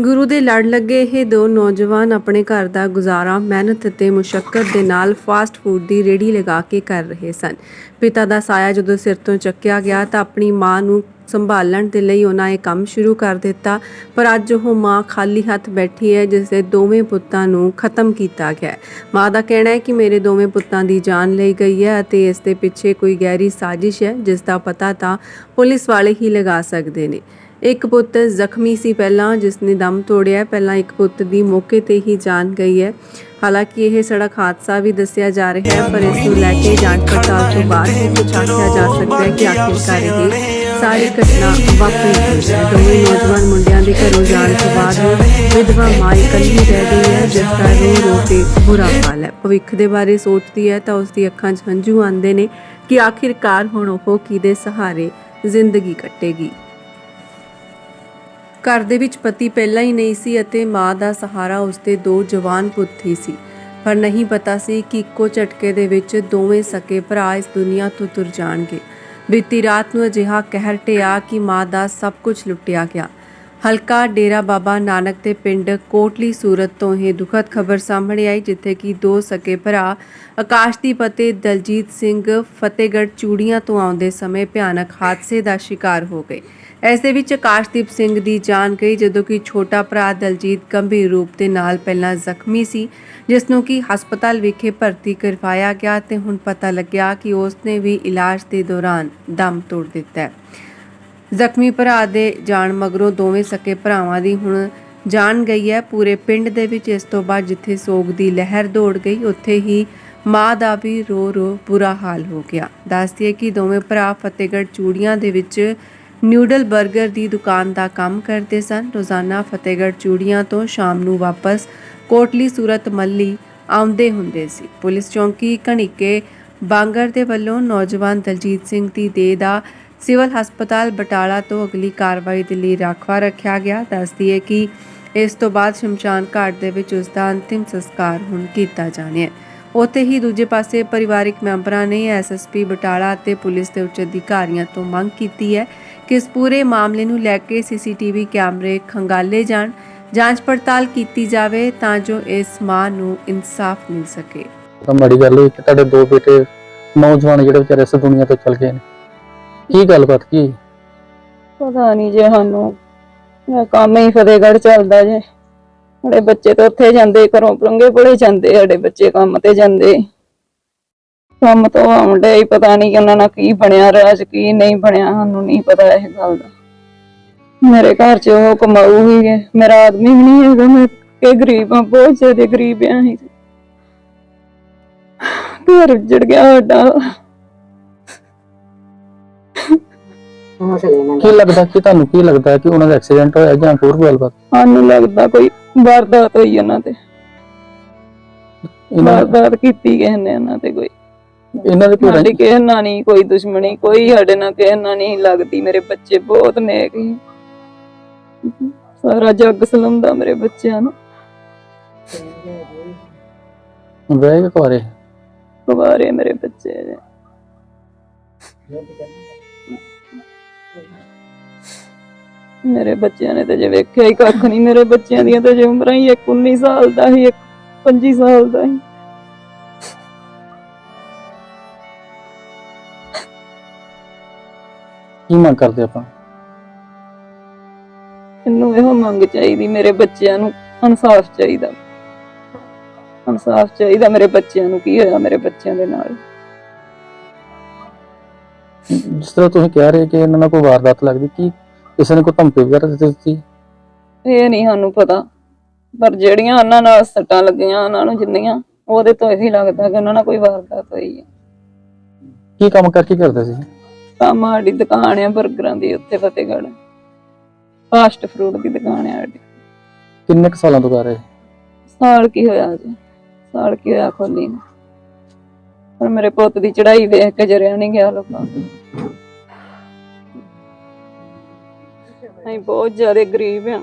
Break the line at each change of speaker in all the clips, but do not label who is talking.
ਗੁਰੂ ਦੇ ਲੜ ਲੱਗੇ ਇਹ ਦੋ ਨੌਜਵਾਨ ਆਪਣੇ ਘਰ ਦਾ ਗੁਜ਼ਾਰਾ, ਮਿਹਨਤ ਤੇ ਮੁਸ਼ਕਲ ਦੇ ਨਾਲ ਫਾਸਟ ਫੂਡ ਦੀ ਰੇੜੀ ਲਗਾ ਕੇ ਕਰ ਰਹੇ ਸਨ। ਪਿਤਾ ਦਾ ਸਾਇਆ ਜਦੋਂ ਸਿਰ ਤੋਂ ਚੱਕਿਆ ਗਿਆ ਤਾਂ ਆਪਣੀ ਮਾਂ ਨੂੰ ਸੰਭਾਲਣ ਦੇ ਲਈ ਉਹਨਾਂ ਇਹ ਕੰਮ ਸ਼ੁਰੂ ਕਰ ਦਿੱਤਾ, ਪਰ ਅੱਜ ਉਹ ਮਾਂ ਖਾਲੀ ਹੱਥ ਬੈਠੀ ਹੈ, ਜਿਸ ਦੇ ਦੋਵੇਂ ਪੁੱਤਾਂ ਨੂੰ ਖਤਮ ਕੀਤਾ ਗਿਆ ਮਾਂ ਦਾ ਕਹਿਣਾ ਹੈ ਕਿ ਮੇਰੇ ਦੋਵੇਂ ਪੁੱਤਾਂ ਦੀ ਜਾਨ ਲਈ ਗਈ ਹੈ ਅਤੇ ਇਸ ਦੇ ਪਿੱਛੇ ਕੋਈ ਗਹਿਰੀ ਸਾਜ਼ਿਸ਼ ਹੈ, ਜਿਸ ਦਾ ਪਤਾ ਤਾਂ ਪੁਲਿਸ ਵਾਲੇ ਹੀ ਲਗਾ ਸਕਦੇ ਨੇ। ਇੱਕ ਪੁੱਤ ਜ਼ਖਮੀ ਸੀ ਪਹਿਲਾਂ ਜਿਸ ਨੇ ਦਮ ਤੋੜਿਆ ਪਹਿਲਾਂ ਇੱਕ ਪੁੱਤ ਦੀ ਮੌਕੇ ਤੇ ਹੀ ਜਾਨ ਗਈ ਹੈ। ਹਾਲਾਂਕਿ ਇਹ ਸੜਕ ਹਾਦਸਾ ਵੀ ਦੱਸਿਆ ਜਾ ਰਿਹਾ ਹੈ, ਪਰ ਇਸ ਨੂੰ ਲੈ ਕੇ ਜਾਂਚ ਪੜਤਾਲ ਤੋਂ ਬਾਅਦ ਹੀ ਕੁਝ ਆਖਿਆ ਜਾ ਸਕਦਾ ਹੈ ਕਿ ਆਖਿਰਕਾਰ ਇਹ ਸਾਰੀ ਘਟਨਾ ਵਾਪਰੀ ਹੈ। ਦੋਵੇਂ ਨੌਜਵਾਨ ਮੁੰਡਿਆਂ ਦੇ ਘਰੋਂ ਜਾਣ ਤੋਂ ਬਾਅਦ ਵਿਧਵਾ ਮਾਂ ਇਕੱਲੀ ਰਹਿ ਗਈ ਹੈ, ਜਿਸ ਦਾ ਰੋ ਰੋ ਕੇ ਬੁਰਾ ਹਾਲ ਹੈ। ਭਵਿੱਖ ਦੇ ਬਾਰੇ ਸੋਚਦੀ ਹੈ ਤਾਂ ਉਸ ਦੀ ਅੱਖਾਂ 'ਚ ਹੰਝੂ ਆਉਂਦੇ ਨੇ ਕਿ ਆਖਿਰਕਾਰ ਹੁਣ ਉਹ ਕਿਹਦੇ ਸਹਾਰੇ ਜ਼ਿੰਦਗੀ ਕੱਟੇਗੀ। ਘਰ ਦੇ ਵਿੱਚ ਪਤੀ ਪਹਿਲਾਂ ਹੀ ਨਹੀਂ ਸੀ ਅਤੇ ਮਾਂ ਦਾ ਸਹਾਰਾ ਉਸਦੇ ਦੋ ਜਵਾਨ ਪੁੱਤ ਹੀ ਸੀ। ਪਰ ਨਹੀਂ ਪਤਾ ਸੀ ਕਿ ਇੱਕੋ ਝਟਕੇ ਦੇ ਵਿੱਚ ਦੋਵੇਂ ਸਕੇ ਭਰਾ ਇਸ ਦੁਨੀਆ ਤੋਂ ਤੁਰ ਜਾਣਗੇ। ਬੀਤੀ ਰਾਤ ਨੂੰ ਅਜਿਹਾ ਕਹਿਰ ਟਿਆ ਕਿ ਮਾਂ ਦਾ ਸਭ ਕੁਝ ਲੁੱਟਿਆ ਗਿਆ। ਹਲਕਾ ਡੇਰਾ ਬਾਬਾ ਨਾਨਕ ਦੇ ਪਿੰਡ ਕੋਟਲੀ ਸੂਰਤ ਤੋਂ ਇਹ ਦੁਖਦ ਖਬਰ ਸਾਹਮਣੇ ਆਈ, ਜਿੱਥੇ ਕਿ ਦੋ ਸਕੇ ਭਰਾ, ਆਕਾਸ਼ਦੀਪ ਅਤੇ ਦਲਜੀਤ ਸਿੰਘ ਫਤਿਹਗੜ੍ਹ ਚੂੜੀਆਂ ਤੋਂ ਆਉਂਦੇ ਸਮੇਂ ਭਿਆਨਕ ਹਾਦਸੇ ਦਾ ਸ਼ਿਕਾਰ ਹੋ ਗਏ। ਇਸ ਦੇ ਵਿੱਚ ਆਕਾਸ਼ਦੀਪ ਸਿੰਘ ਦੀ ਜਾਨ ਗਈ ਜਦੋਂ ਕਿ ਛੋਟਾ ਭਰਾ ਦਲਜੀਤ ਗੰਭੀਰ ਰੂਪ ਦੇ ਨਾਲ ਪਹਿਲਾਂ ਜ਼ਖਮੀ ਸੀ ਜਿਸ ਨੂੰ ਕਿ ਹਸਪਤਾਲ ਵਿਖੇ ਭਰਤੀ ਕਰਵਾਇਆ ਗਿਆ ਤੇ ਹੁਣ ਪਤਾ ਲੱਗਿਆ ਕਿ ਉਸ ਨੇ ਵੀ ਇਲਾਜ ਦੇ ਦੌਰਾਨ ਦਮ ਤੋੜ ਦਿੱਤਾ। ਜ਼ਖਮੀ ਭਰਾ ਦੇ ਜਾਣ ਮਗਰੋਂ ਦੋਵੇਂ ਸਕੇ ਭਰਾਵਾਂ ਦੀ ਹੁਣ ਜਾਨ ਗਈ ਹੈ। ਪੂਰੇ ਪਿੰਡ ਦੇ ਵਿੱਚ ਇਸ ਤੋਂ ਬਾਅਦ ਜਿੱਥੇ ਸੋਗ ਦੀ ਲਹਿਰ ਦੌੜ ਗਈ, ਉੱਥੇ ਹੀ ਮਾਂ ਦਾ ਵੀ ਰੋ ਰੋ ਬੁਰਾ ਹਾਲ ਹੋ ਗਿਆ। ਦੱਸਦੀ ਹੈ ਕਿ ਦੋਵੇਂ ਭਰਾ ਫਤਿਹਗੜ੍ਹ ਚੂੜੀਆਂ ਦੇ ਵਿੱਚ ਨਿਊਡਲ 버ਗਰ ਦੀ ਦੁਕਾਨ ਦਾ ਕੰਮ ਕਰਦੇ ਸਨ। ਰੋਜ਼ਾਨਾ ਫਤਿਹਗੜ੍ਹ ਚੂੜੀਆਂ ਤੋਂ ਸ਼ਾਮ ਨੂੰ ਵਾਪਸ ਕੋਟਲੀ ਸੂਰਤ ਮੱਲੀ ਆਉਂਦੇ ਹੁੰਦੇ ਸੀ। ਪੁਲਿਸ ਚੌਂਕੀ ਘਣੀਕੇ ਬਾਂਗਰ ਦੇ ਵੱਲੋਂ ਨੌਜਵਾਨ ਦਲਜੀਤ ਸਿੰਘ ਦੀ ਦੇਹ ਦਾ ਸਿਵਲ ਹਸਪਤਾਲ ਬਟਾਲਾ ਤੋਂ ਅਗਲੀ ਕਾਰਵਾਈ ਦੇ ਲਈ ਰਾਖਵਾ ਰੱਖਿਆ ਗਿਆ। ਦੱਸਦੀ ਹੈ ਕਿ ਇਸ ਤੋਂ ਬਾਅਦ ਸ਼ਮਸ਼ਾਨ ਘਾਟ ਦੇ ਵਿੱਚ ਉਸ ਦਾ ਅੰਤਿਮ ਸੰਸਕਾਰ ਹੁਣ ਕੀਤਾ ਜਾਣਾ ਹੈ। ਉੱਥੇ ਹੀ ਦੂਜੇ ਪਾਸੇ ਪਰਿਵਾਰਿਕ ਮੈਂਬਰਾਂ ਨੇ ਐਸਐਸਪੀ ਬਟਾਲਾ ਅਤੇ ਪੁਲਿਸ ਦੇ ਉੱਚ ਅਧਿਕਾਰੀਆਂ ਤੋਂ ਮੰਗ ਕੀਤੀ ਹੈ ਕਿ ਇਸ ਪੂਰੇ ਮਾਮਲੇ ਨੂੰ ਲੈ ਕੇ ਸੀਸੀਟੀਵੀ ਕੈਮਰੇ ਖੰਗਾਲੇ ਜਾਣ ਜਾਂਚ ਪੜਤਾਲ ਕੀਤੀ ਜਾਵੇ ਤਾਂ ਜੋ ਇਸ ਮਾਂ ਨੂੰ ਇਨਸਾਫ ਮਿਲ ਸਕੇ।
ਤਾਂ ਮਾੜੀ ਗੱਲ ਹੋਈ ਕਿ ਤੁਹਾਡੇ ਦੋ ਬੇਟੇ ਨੌਜਵਾਨ ਜਿਹੜੇ ਵਿਚਾਰੇ ਇਸ ਦੁਨੀਆ ਤੋਂ ਚਲ ਗਏ ਨੇ। ਕੀ ਗੱਲਬਾਤ ਕੀ?
ਪਤਾ ਨਹੀਂ ਜੇ ਸਾਨੂੰ ਇਹ ਕੰਮ ਹੀ ਫਤਿਹਗੜ੍ਹ ਚੱਲਦਾ ਜੇ। ਸਾਡੇ ਬੱਚੇ ਤਾਂ ਉੱਥੇ ਜਾਂਦੇ ਘਰੋਂ ਪਰੰਗੇ ਪੜੇ ਜਾਂਦੇ ਸਾਡੇ ਬੱਚੇ ਕੰਮ ਤੇ ਜਾਂਦੇ। ਕੰਮ ਤੋਂ ਆਉਂਦੇ ਹੀ ਪਤਾ ਨਹੀਂ ਕਿ ਉਹਨਾਂ ਨਾਲ ਕੀ ਬਣਿਆ ਰਾਜ ਕੀ ਨਹੀਂ ਬਣਿਆ ਸਾਨੂੰ ਨਹੀਂ ਪਤਾ ਇਹ ਗੱਲ ਦਾ। ਮੇਰੇ ਘਰ 'ਚ ਉਹ ਕਮਾਊ ਹੀ ਹੈ। ਮੇਰਾ ਆਦਮੀ ਵੀ ਨਹੀਂ ਹੈਗਾ ਮੈਂ ਕਿ ਗਰੀਬ ਹਾਂ ਬਹੁਤ ਜ਼ਿਆਦਾ ਗਰੀਬ ਹਾਂ ਅਸੀਂ। ਘਰ ਉੱਜੜ ਗਿਆ ਸਾਡਾ।
ਕੀ ਲੱਗਦਾ ਕਿ ਤੁਹਾਨੂੰ ਕੀ ਲੱਗਦਾ ਕਿ ਉਹਨਾਂ ਦਾ ਐਕਸੀਡੈਂਟ ਹੋਇਆ ਜਾਂ ਹੋਰ ਕੋਈ ਗੱਲਬਾਤ?
ਸਾਨੂੰ ਲੱਗਦਾ ਕੋਈ ਵਾਰਦਾਤ ਹੋਈ ਉਹਨਾਂ ਤੇ।
ਇਹਨਾਂ
ਵਾਰਦਾਤ ਕੀਤੀ ਕਿਸੇ ਨੇ ਉਹਨਾਂ ਤੇ ਕੋਈ।
ਇਹਨਾਂ ਦੇ ਕੋਈ
ਸਾਡੀ ਕਿਸੇ ਨਾਲ ਨਹੀਂ ਕੋਈ ਦੁਸ਼ਮਣੀ ਕੋਈ ਸਾਡੇ ਨਾਲ ਕਿਸੇ ਨਾਲ ਨਹੀਂ ਲੱਗਦੀ ਮੇਰੇ ਬੱਚੇ ਬਹੁਤ ਨੇਕ ਸੀ ਸਾਰਾ ਜੱਗ ਸਲਮਦਾ ਮੇਰੇ ਬੱਚਿਆਂ ਨੂੰ।
ਵਿਆਹ ਕੇ ਕੁਆਰੇ
ਕੁਵਾਰੇ ਮੇਰੇ ਬੱਚੇ। ਨੇ ਮੇਰੇ ਬੱਚਿਆਂ ਨੇ ਤਾਂ ਜੇ ਵੇਖਿਆ ਹੀ ਕੱਖ ਨਹੀਂ ਮੇਰੇ ਬੱਚਿਆਂ ਦੀਆਂ ਤਾਂ ਜੇ ਉਮਰਾਂ ਹੀ ਇੱਕ 19 ਸਾਲ ਦਾ ਸੀ ਇੱਕ 25 ਸਾਲ ਦਾ ਸੀ
ਕੀ ਮੰਗ ਕਰਦੇ ਆਪਾਂ?
ਮੈਨੂੰ ਇਹੋ ਮੰਗ ਚਾਹੀਦੀ ਮੇਰੇ ਬੱਚਿਆਂ ਨੂੰ ਇਨਸਾਫ ਚਾਹੀਦਾ। ਇਨਸਾਫ ਚਾਹੀਦਾ ਮੇਰੇ ਬੱਚਿਆਂ ਨੂੰ ਕੀ ਹੋਇਆ ਮੇਰੇ ਬੱਚਿਆਂ ਦੇ ਨਾਲ?
ਜਿਸ ਤਰ੍ਹਾਂ ਤੁਸੀਂ ਕਹਿ ਰਹੇ ਕਿ ਇਹਨਾਂ ਨਾਲ ਕੋਈ ਵਾਰਦਾਤ ਲੱਗਦੀ ਕੀ ਕਿਸੇ ਨੇ ਕੋਈ ਧਮਕੀ ਵਗੈਰਾ ਦਿੱਤੀ?
ਇਹ ਨਹੀਂ ਸਾਨੂੰ ਪਤਾ ਪਰ ਜਿਹੜੀਆਂ ਉਹਨਾਂ ਨਾਲ ਸੱਟਾਂ ਲੱਗੀਆਂ ਉਹਨਾਂ ਨੂੰ ਜਿੰਨੀਆਂ ਉਹਦੇ ਤੋਂ ਇਹੀ ਲੱਗਦਾ ਕਿ ਉਹਨਾਂ ਨਾਲ ਕੋਈ ਵਾਰਦਾਤ ਹੋਈ ਹੈ।
ਕੀ ਕੰਮ ਕਰਕੇ ਕਰਦੇ ਸੀ?
ਕੰਮ ਸਾਡੀ ਦੁਕਾਨ ਆ 버ਗਰਾਂ ਦੀ ਉੱਥੇ ਫਤਿਹਗੜ੍ਹ। ਫਾਸਟ ਫੂਡ ਦੀ ਦੁਕਾਨ ਆ ਸਾਡੀ।
ਕਿੰਨੇ ਕੁ ਸਾਲਾਂ ਤੋਂ ਕਰ ਰਹੇ?
ਸਾਲ ਕੀ ਹੋਇਆ ਜੀ ਸਾਲ ਕੀ ਹੋਇਆ ਖੋਲੀ ਨੂੰ? ਪਰ ਮੇਰੇ ਪੁੱਤ ਦੀ ਚੜਾਈ ਵੇਖ ਕੇ ਜਰਿਆ ਨਹੀਂ ਗਿਆ ਲੋਕਾਂ ਤੋਂ। ਅਸੀਂ ਬਹੁਤ ਜ਼ਿਆਦਾ ਗਰੀਬ ਆ।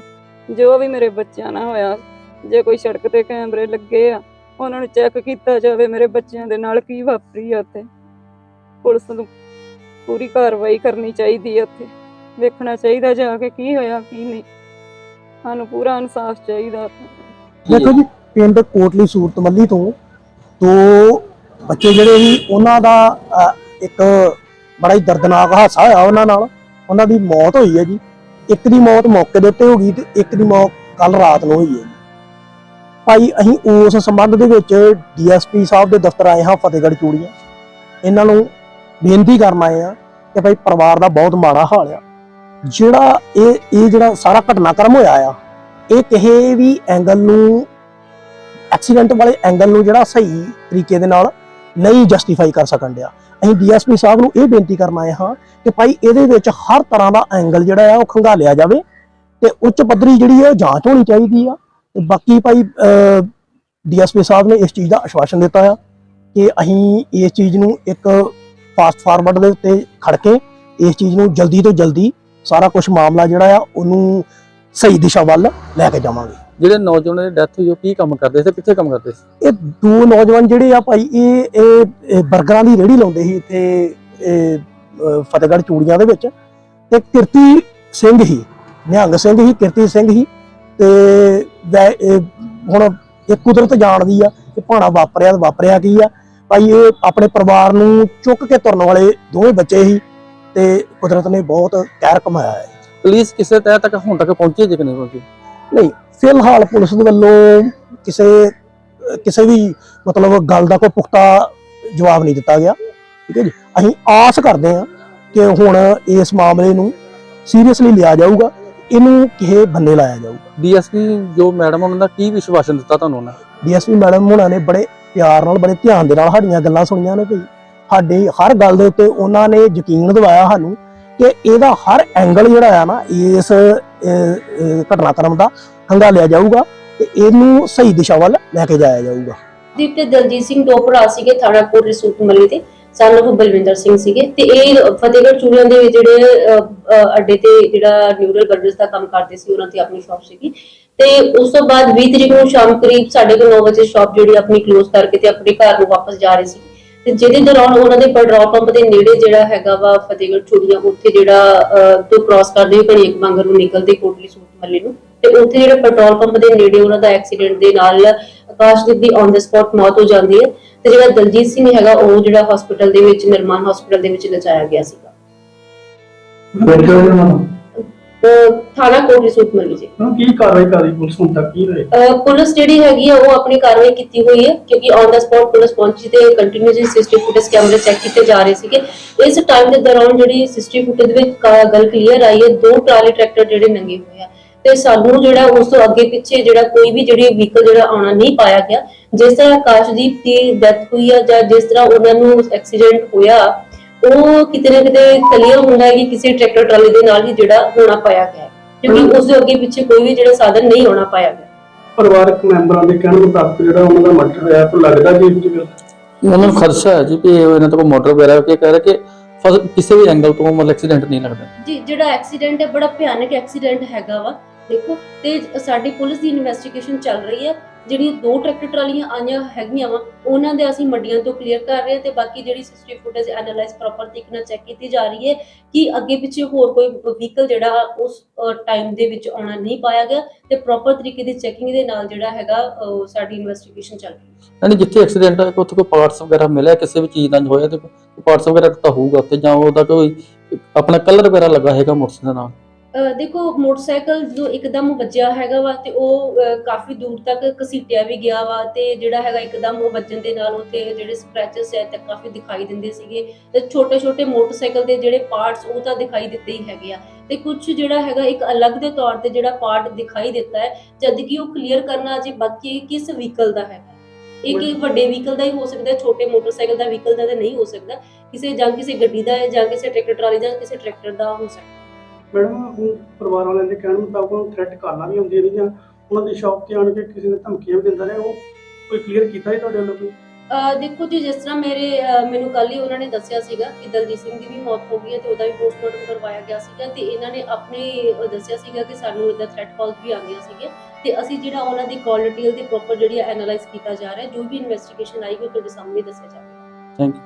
ਜੋ ਵੀ ਮੇਰੇ ਬੱਚਿਆਂ ਨਾਲ ਹੋਇਆ ਜੇ ਕੋਈ ਸੜਕ ਤੇ ਕੈਮਰੇ ਲੱਗੇ ਆ ਉਹਨਾਂ ਨੂੰ ਚੈੱਕ ਕੀਤਾ ਜਾਵੇ ਮੇਰੇ ਬੱਚਿਆਂ ਦੇ ਨਾਲ ਕੀ ਵਾਪਰੀ ਆ ਉੱਥੇ। ਪੁਲਿਸ ਨੂੰ ਪੂਰੀ ਕਾਰਵਾਈ ਕਰਨੀ ਚਾਹੀਦੀ ਹੈ ਉੱਥੇ। ਵੇਖਣਾ ਚਾਹੀਦਾ ਜਾ ਕੇ ਕੀ ਹੋਇਆ, ਕੀ ਨਹੀਂ। ਸਾਨੂੰ ਪੂਰਾ ਇਨਸਾਫ ਚਾਹੀਦਾ।
ਦੇਖੋ ਜੀ, ਪਿੰਡ ਕੋਟਲੀ ਸੂਰਤ ਤੋਂ ਦੋ ਬੱਚੇ ਜਿਹੜੇ ਸੀ, ਉਹਨਾਂ ਦਾ ਇੱਕ ਬੜਾ ਹੀ ਦਰਦਨਾਕ ਹਾਦਸਾ ਹੋਇਆ ਉਹਨਾਂ ਨਾਲ। ਉਹਨਾਂ ਦੀ ਮੌਤ ਹੋਈ ਹੈ ਜੀ। ਇੱਕ ਦੀ ਮੌਤ ਮੌਕੇ ਦੇ ਉੱਤੇ ਹੋ ਗਈ ਤੇ ਇੱਕ ਦੀ ਮੌਤ ਕੱਲ ਰਾਤ ਨੂੰ ਹੋਈ ਹੈ ਜੀ। ਭਾਈ, ਅਸੀਂ ਉਸ ਸੰਬੰਧ ਦੇ ਵਿੱਚ ਡੀਐਸਪੀ ਸਾਹਿਬ ਦੇ ਦਫ਼ਤਰ ਆਏ ਹਾਂ, ਫਤਿਹਗੜ੍ਹ ਚੂੜੀਆਂ। ਇਹਨਾਂ ਨੂੰ ਬੇਨਤੀ ਕਰਨ ਆਏ ਆ ਕਿ ਭਾਈ ਪਰਿਵਾਰ ਦਾ ਬਹੁਤ ਮਾੜਾ ਹਾਲ ਆ। ਜਿਹੜਾ ਇਹ ਇਹ ਜਿਹੜਾ ਸਾਰਾ ਘਟਨਾਕ੍ਰਮ ਹੋਇਆ ਆ, ਇਹ ਕਿਸੇ ਵੀ ਐਂਗਲ ਨੂੰ ਐਕਸੀਡੈਂਟ ਵਾਲੇ ਐਂਗਲ ਨੂੰ ਜਿਹੜਾ ਸਹੀ ਤਰੀਕੇ ਦੇ ਨਾਲ ਨਹੀਂ ਜਸਟੀਫਾਈ ਕਰ ਸਕਣ ਡਿਆ। ਅਸੀਂ ਡੀਐਸਪੀ ਸਾਹਿਬ ਨੂੰ ਇਹ ਬੇਨਤੀ ਕਰਨ ਆਏ ਹਾਂ ਕਿ ਭਾਈ ਇਹਦੇ ਵਿੱਚ ਹਰ ਤਰ੍ਹਾਂ ਦਾ ਐਂਗਲ ਜਿਹੜਾ ਆ, ਉਹ ਖੰਗਾਲਿਆ ਜਾਵੇ ਤੇ ਉੱਚ ਪੱਧਰੀ ਜਿਹੜੀ ਹੈ ਉਹ ਜਾਂਚ ਹੋਣੀ ਚਾਹੀਦੀ ਆ। ਤੇ ਬਾਕੀ ਭਾਈ ਡੀਐਸਪੀ ਸਾਹਿਬ ਨੇ ਇਸ ਚੀਜ਼ ਦਾ ਆਸ਼ਵਾਸਨ ਦਿੱਤਾ ਆ ਕਿ ਅਸੀਂ ਇਸ ਚੀਜ਼ ਨੂੰ ਇੱਕ ਫਾਸਟ ਫਾਰਵਰਡ ਦੇ ਉੱਤੇ ਖੜ ਕੇ ਇਸ ਚੀਜ਼ ਨੂੰ ਜਲਦੀ ਤੋਂ ਜਲਦੀ ਸਾਰਾ ਕੁਝ ਮਾਮਲਾ ਜਿਹੜਾ ਆ ਉਹਨੂੰ ਸਹੀ ਦਿਸ਼ਾ ਵੱਲ ਲੈ ਕੇ ਜਾਵਾਂਗੇ।
ਜਿਹੜੇ ਨੌਜਵਾਨ ਦੀ ਡੈਥ ਹੋਈ ਉਹ ਕੀ ਕੰਮ ਕਰਦੇ ਸੀ? ਕਿੱਥੇ ਕੰਮ ਕਰਦੇ ਸੀ?
ਇਹ ਦੋ ਨੌਜਵਾਨ ਜਿਹੜੇ ਆ ਭਾਈ ਇਹ ਇਹ ਇਹ 버ਗਰਾਂ ਦੀ ਰੇਹੜੀ ਲਾਉਂਦੇ ਸੀ ਇੱਥੇ ਇਹ, ਫਤਿਹਗੜ੍ਹ ਚੂੜੀਆਂ ਦੇ ਵਿੱਚ। ਤੇ ਕਿਰਤੀ ਸਿੰਘ ਹੀ ਨਿਹੰਗ ਸਿੰਘ ਹੀ ਕਿਰਤੀ ਸਿੰਘ ਹੀ ਤੇ ਹੁਣ ਇਹ ਕੁਦਰਤ ਜਾਣਦੀ ਆ ਕਿ ਭਾਣਾ ਵਾਪਰਿਆ ਤਾਂ ਵਾਪਰਿਆ ਕੀ ਆ। ਭਾਈ ਇਹ ਆਪਣੇ ਪਰਿਵਾਰ ਨੂੰ ਚੁੱਕ ਕੇ ਤੁਰਨ ਵਾਲੇ ਦੋਵੇਂ ਬੱਚੇ ਸੀ ਤੇ ਕੁਦਰਤ ਨੇ ਬਹੁਤ ਕਹਿਰ ਕਮਾਇਆ ਹੈ।
ਪੁਲਿਸ ਕਿਸੇ ਤਹਿ ਤੱਕ ਹੁਣ ਤੱਕ ਪਹੁੰਚੀ ਜੇ ਕਿ ਨਹੀਂ ਪਹੁੰਚੀ?
ਨਹੀਂ ਫਿਲਹਾਲ ਪੁਲਿਸ ਦੇ ਵੱਲੋਂ ਕਿਸੇ ਕਿਸੇ ਵੀ ਮਤਲਬ ਗੱਲ ਦਾ ਕੋਈ ਪੁਖਤਾ ਜਵਾਬ ਨਹੀਂ ਦਿੱਤਾ ਗਿਆ। ਠੀਕ ਹੈ ਜੀ? ਅਸੀਂ ਆਸ ਕਰਦੇ ਹਾਂ ਕਿ ਹੁਣ ਇਸ ਮਾਮਲੇ ਨੂੰ ਸੀਰੀਅਸਲੀ ਲਿਆ ਜਾਊਗਾ ਇਹਨੂੰ ਕਿਸੇ ਬੰਨੇ ਲਾਇਆ ਜਾਊਗਾ।
ਡੀਐਸਪੀ ਜੋ ਮੈਡਮ ਉਹਨਾਂ ਦਾ ਕੀ ਵਿਸ਼ਵਾਸਨ ਦਿੱਤਾ ਤੁਹਾਨੂੰ ਉਹਨਾਂ
ਡੀਐਸਪੀ ਮੈਡਮ ਹੁਣਾਂ ਨੇ ਬੜੇ ਪਿਆਰ ਨਾਲ ਬੜੇ ਧਿਆਨ ਦੇ ਨਾਲ ਸਾਡੀਆਂ ਗੱਲਾਂ ਸੁਣੀਆਂ ਨੇ ਭਈ। ਸਾਡੇ ਹਰ ਗੱਲ ਦੇ ਉੱਤੇ ਉਹਨਾਂ ਨੇ ਯਕੀਨ ਦਿਵਾਇਆ ਸਾਨੂੰ ਕਿ ਇਹਦਾ ਹਰ ਐਂਗਲ ਜਿਹੜਾ ਆ ਨਾ ਇਸ ਅਹ, ਅਹ, ਘਟਨਾਕ੍ਰਮ ਦਾ ਹੰਗਾਲਿਆ ਜਾਊਗਾ ਤੇ ਇਹਨੂੰ ਸਹੀ ਦਿਸ਼ਾ ਵੱਲ ਲੈ ਕੇ ਜਾਇਆ ਜਾਊਗਾ।
ਦੀਪ ਤੇ ਦਲਜੀਤ ਸਿੰਘ ਦੋ ਭਰਾ ਸੀਗੇ ਥਾਣਾ ਕੋਟ ਰਿਸੂਟ ਮੱਲੀ ਦੇ ਸਾਨੂੰ ਬਲਵਿੰਦਰ ਸਿੰਘ ਸੀਗੇ ਤੇ ਇਹ ਫਤਿਹਗੜ੍ਹ ਚੂੜੀਆਂ ਦੇ ਜਿਹੜੇ ਅੱਡੇ ਤੇ ਜਿਹੜਾ ਨਿਊਰਲ ਬਰਡਰਸ ਦਾ ਕੰਮ ਕਰਦੇ ਸੀ, ਉਹਨਾਂ ਦੀ ਆਪਣੀ ਸ਼ਾਪ ਸੀਗੀ। ਤੇ ਉਸ ਤੋਂ ਬਾਅਦ 20 ਤਰੀਕ ਨੂੰ ਸ਼ਾਮ ਕਰੀਬ 9:30 ਵਜੇ ਸ਼ਾਪ ਜਿਹੜੀ ਆਪਣੀ ਕਲੋਜ਼ ਕਰਕੇ ਤੇ ਆਪਣੇ ਘਰ ਨੂੰ ਵਾਪਸ ਜਾ ਰਹੇ ਸੀ। ਤੇ ਜਿਹਦੇ ਦੌਰਾਨ ਉਹਨਾਂ ਦੇ ਪੈਟਰੋਲ ਪੰਪ ਦੇ ਨੇੜੇ ਜਿਹੜਾ ਹੈਗਾ ਵਾ ਫਤਿਹਗੜ੍ਹ ਚੂੜੀਆਂ, ਉੱਥੇ ਜਿਹੜਾ ਤੋਂ ਕ੍ਰਾਸ ਕਰਦੇ ਹੋਏ ਘੜੀਕ ਬਾਂਗਰ ਨੂੰ ਨਿਕਲਦੇ ਕੋਟਲੀ ਸੂਟ ਮੱਲੇ ਨੂੰ। ਤੇ ਉੱਥੇ ਜਿਹੜਾ ਪੈਟਰੋਲ ਪੰਪ ਦੇ ਨੇੜੇ ਉਹਨਾਂ ਦਾ ਐਕਸੀਡੈਂਟ ਦੇ ਨਾਲ ਆਕਾਸ਼ਦੀਪ ਦੀ ਔਨ ਦ ਸਪੌਟ ਮੌਤ ਹੋ ਜਾਂਦੀ ਹੈ ਤੇ ਜਿਹੜਾ ਦਲਜੀਤ ਸਿੰਘ ਹੈਗਾ ਉਹ ਜਿਹੜਾ ਹਸਪੀਟਲ ਦੇ ਵਿੱਚ ਨਿਰਮਾਨ ਹਸਪੀਟਲ ਦੇ ਵਿੱਚ ਲਿਜਾਇਆ ਗਿਆ ਸੀਗਾ। ਅਹ ਥਾਣਾ ਕੋਟਲੀ ਸੂਟ ਮੱਲੀ ਜੀ।
ਕੀ ਕਾਰਵਾਈ ਕਰੀ ਪੁਲਿਸ ਹੁਣ ਤੱਕ? ਕੀ ਰਹੇ
ਅਹ ਪੁਲਿਸ ਜਿਹੜੀ ਹੈਗੀ ਆ ਉਹ ਆਪਣੀ ਕਾਰਵਾਈ ਕੀਤੀ ਹੋਈ ਹੈ ਕਿਉਂਕਿ ਔਨ ਦਾ ਸਪੌਟ ਪੁਲਿਸ ਪਹੁੰਚੀ ਤੇ ਕੰਟੀਨਿਊਸਲੀ ਸਿਸਟਮ ਫੁਟੇਜ ਕੈਮਰੇ ਚੈੱਕ ਕੀਤੇ ਜਾ ਰਹੇ ਸੀਗੇ। ਇਸ ਟਾਈਮ ਦੇ ਦੌਰਾਨ ਜਿਹੜੀ ਸਿਸਟਮ ਫੁਟੇਜ ਵਿੱਚ ਕਾ- ਗੱਲ ਕਲੀਅਰ ਆਈ ਹੈ ਦੋ ਟਰਾਲੀ ਟਰੈਕਟਰ ਜਿਹੜੇ ਨੰਗੇ ਹੋਏ ਆ। ਤੇ ਸਾਨੂੰ ਜਿਹੜਾ ਉਸ ਤੋਂ ਅੱਗੇ ਪਿੱਛੇ ਜਿਹੜਾ ਕੋਈ ਵੀ ਜਿਹੜੀ ਵਹੀਕਲ ਜਿਹੜਾ ਆਉਣਾ ਨਹੀਂ ਪਾਇਆ ਗਿਆ ਜਿਸ ਤਰ੍ਹਾਂ ਆਕਾਸ਼ਦੀਪ ਦੀ ਡੈਥ ਹੋਈ ਆ ਜਾਂ ਜਿਸ ਤਰ੍ਹਾਂ ਉਹਨਾਂ ਨੂੰ ਐਕਸੀਡੈਂਟ ਹੋਇਆ ਉਹ ਕਿਤੇ ਨਾ ਕਿਤੇ ਕਲੀਅਰ ਹੁੰਦਾ ਹੈ ਕਿ ਕਿਸੇ ਟਰੈਕਟਰ ਟਰਾਲੀ ਦੇ ਨਾਲ ਹੀ ਜਿਹੜਾ ਹੋਣਾ ਪਾਇਆ ਗਿਆ। ਕਿਉਂਕਿ ਉਸ ਦੇ ਅੱਗੇ ਪਿੱਛੇ ਕੋਈ ਵੀ ਜਿਹੜਾ ਸਾਧਨ ਨਹੀਂ ਹੋਣਾ ਪਾਇਆ ਗਿਆ।
ਪਰਿਵਾਰਕ ਮੈਂਬਰਾਂ ਦੇ ਕਹਿਣ ਮੁਤਾਬਕ ਜਿਹੜਾ ਉਹਨਾਂ ਦਾ ਮਰਡਰ ਹੋਇਆ ਤਾਂ ਲੱਗਦਾ ਕਿ ਇਹ ਗੱਲ
ਉਹਨਾਂ ਨੂੰ ਖਦਸ਼ਾ ਹੈ ਜੀ ਕਿ ਇਹ ਇਹਨਾਂ ਤੋਂ ਕੋਈ ਮੋਟਰ ਵਗੈਰਾ ਕਿ ਕਹਿ ਰਹੇ ਕਿ ਫਸ- ਕਿਸੇ ਵੀ ਐਂਗਲ ਤੋਂ ਮਤਲਬ ਐਕਸੀਡੈਂਟ ਨਹੀਂ ਲੱਗਦਾ।
ਜੀ ਜਿਹੜਾ ਐਕਸੀਡੈਂਟ ਹੈ ਬੜਾ ਭਿਆਨਕ ਐਕਸੀਡੈਂਟ ਹੈਗਾ ਵਾ। ਦੇਖੋ, ਤੇ ਸਾਡੀ ਪੁਲਿਸ ਦੀ ਇਨਵੈਸਟੀਗੇਸ਼ਨ ਚੱਲ ਰਹੀ ਹੈ। ਜਿਹੜੀਆਂ ਦੋ ਟਰੈਕਟਰ ਟਰਾਲੀਆਂ ਆਈਆਂ ਹੈਗੀਆਂ ਵਾ, ਉਹਨਾਂ ਦੇ ਅਸੀਂ ਮੰਡੀਆਂ ਤੋਂ ਕਲੀਅਰ ਕਰ ਰਹੇ ਹਾਂ ਤੇ ਬਾਕੀ ਜਿਹੜੀ ਸਿਸਟਮ ਫੁਟੇਜ ਐਨਾਲਾਈਜ਼ ਪ੍ਰੋਪਰ ਤਰੀਕੇ ਨਾਲ ਚੈੱਕ ਕੀਤੀ ਜਾ ਰਹੀ ਹੈ ਕਿ ਅੱਗੇ ਪਿੱਛੇ ਹੋਰ ਕੋਈ ਵਹੀਕਲ ਜਿਹੜਾ ਉਸ ਟਾਈਮ ਦੇ ਵਿੱਚ ਆਉਣਾ ਨਹੀਂ ਪਾਇਆ ਗਿਆ ਤੇ ਪ੍ਰੋਪਰ ਤਰੀਕੇ ਦੀ ਚੈਕਿੰਗ ਦੇ ਨਾਲ ਜਿਹੜਾ ਹੈਗਾ ਸਾਡੀ ਇਨਵੈਸਟੀਗੇਸ਼ਨ ਚੱਲ ਰਹੀ ਹੈ।
ਜਿੱਥੇ ਐਕਸੀਡੈਂਟ ਹੋਇਆ ਉੱਥੇ ਕੋਈ ਪਾਰਟਸ ਵਗੈਰਾ ਮਿਲਿਆ, ਕਿਸੇ ਵੀ ਚੀਜ਼ ਦਾ ਹੋਇਆ ਤੇ ਪਾਰਟਸ ਵਗੈਰਾ ਤਾਂ ਹੋਊਗਾ ਉੱਥੇ ਜਾਂ ਉਹਦਾ ਕੋਈ ਆਪਣਾ ਕਲਰ ਵਗੈਰਾ ਲੱਗਾ ਹੈਗਾ ਮੋਟਰਸਾਈਕਲ ਨਾਲ।
ਦੇਖੋ ਮੋਟਰਸਾਈਕਲ ਜੋ ਇੱਕਦਮ ਵੱਜਿਆ ਹੈਗਾ ਵਾ ਤੇ ਉਹ ਕਾਫੀ ਦੂਰ ਤੱਕ ਘਸੀਟਿਆ ਵੀ ਗਿਆ ਵਾ ਤੇ ਜਿਹੜਾ ਹੈਗਾ ਇੱਕਦਮ ਉਹ ਵੱਜਣ ਦੇ ਨਾਲ ਉੱਤੇ ਜਿਹੜੇ ਸਕ੍ਰੈਚਸ ਹੈ ਤੇ ਕਾਫੀ ਦਿਖਾਈ ਦਿੰਦੇ ਸੀਗੇ ਤੇ ਛੋਟੇ ਛੋਟੇ ਮੋਟਰਸਾਈਕਲ ਦੇ ਜਿਹੜੇ ਪਾਰਟਸ ਉਹ ਤਾਂ ਦਿਖਾਈ ਦਿੱਤੇ ਹੀ ਹੈਗੇ ਆ। ਤੇ ਕੁਝ ਜਿਹੜਾ ਹੈਗਾ ਇੱਕ ਅਲੱਗ ਦੇ ਤੌਰ ਤੇ ਜਿਹੜਾ ਪਾਰਟ ਦਿਖਾਈ ਦਿੱਤਾ ਹੈ ਜਦ ਕਿ ਉਹ ਕਲੀਅਰ ਕਰਨਾ ਅਜੇ ਬਾਕੀ ਹੈ ਕਿਸ ਵਹੀਕਲ ਦਾ ਹੈਗਾ। ਇਹ ਕਿ ਵੱਡੇ ਵਹੀਕਲ ਦਾ ਹੀ ਹੋ ਸਕਦਾ ਹੈ ਛੋਟੇ ਮੋਟਰਸਾਈਕਲ ਦਾ ਵਹੀਕਲ ਦਾ ਤਾਂ ਨਹੀਂ ਹੋ ਸਕਦਾ। ਕਿਸੇ ਜਾਂ ਕਿਸੇ ਗੱਡੀ ਦਾ ਹੈ ਜਾਂ ਕਿਸੇ ਟਰੈਕਟਰ ਟਰਾਲੀ ਦਾ ਕਿਸੇ ਟਰੈਕਟਰ ਦਾ ਹੋ ਸਕਦਾ।
ਮੈਡਮ ਹੁਣ ਪਰਿਵਾਰ ਵਾਲਿਆਂ ਦੇ ਕਹਿਣ ਮੁਤਾਬਕ ਉਹਨੂੰ ਥ੍ਰੈਟ ਕਾਲਾਂ ਵੀ ਆਉਂਦੀਆਂ ਰਹੀਆਂ। ਉਹਨਾਂ ਦੀ ਸ਼ਾਪ ਤੇ ਆਣ ਕੇ ਕਿਸੇ ਨੇ ਧਮਕੀਆਂ ਵੀ ਦਿੰਦਾ ਰਿਹਾ। ਉਹ ਕੋਈ ਕਲੀਅਰ ਕੀਤਾ ਹੀ ਤੁਹਾਡੇ ਵੱਲੋਂ ਕੋਈ?
ਅਹ ਦੇਖੋ ਜੀ ਜਿਸ ਤਰ੍ਹਾਂ ਮੇਰੇ ਅਹ ਮੈਨੂੰ ਕੱਲ ਹੀ ਉਹਨਾਂ ਨੇ ਦੱਸਿਆ ਸੀਗਾ ਕਿ ਦਲਜੀਤ ਸਿੰਘ ਦੀ ਵੀ ਮੌਤ ਹੋ ਗਈ ਹੈ ਤੇ ਉਹਦਾ ਵੀ ਪੋਸਟਮਾਰਟਮ ਕਰਵਾਇਆ ਗਿਆ ਸੀਗਾ ਤੇ ਇਹਨਾਂ ਨੇ ਆਪਣੇ ਅਹ ਦੱਸਿਆ ਸੀਗਾ ਕਿ ਸਾਨੂੰ ਇਦਾਂ ਥ੍ਰੈਟ ਕਾਲਸ ਵੀ ਆਉਂਦੀਆਂ ਸੀਗੀਆਂ ਤੇ ਅਸੀਂ ਜਿਹੜਾ ਉਹਨਾਂ ਦੀ ਕਾਲ ਡਿਟੇਲ ਤੇ ਪ੍ਰੋਪਰ ਜਿਹੜੀ ਐਨਾਲਾਈਜ਼ ਕੀਤਾ ਜਾ ਰਿਹਾ ਹੈ ਜੋ ਵੀ ਇਨਵੈਸਟੀਗੇਸ਼ਨ ਆਏਗੀ ਉਹ ਤੁਹਾਡੇ ਸਾਹਮਣੇ ਦੱਸਿਆ ਜਾਵੇਗਾ।
Thank you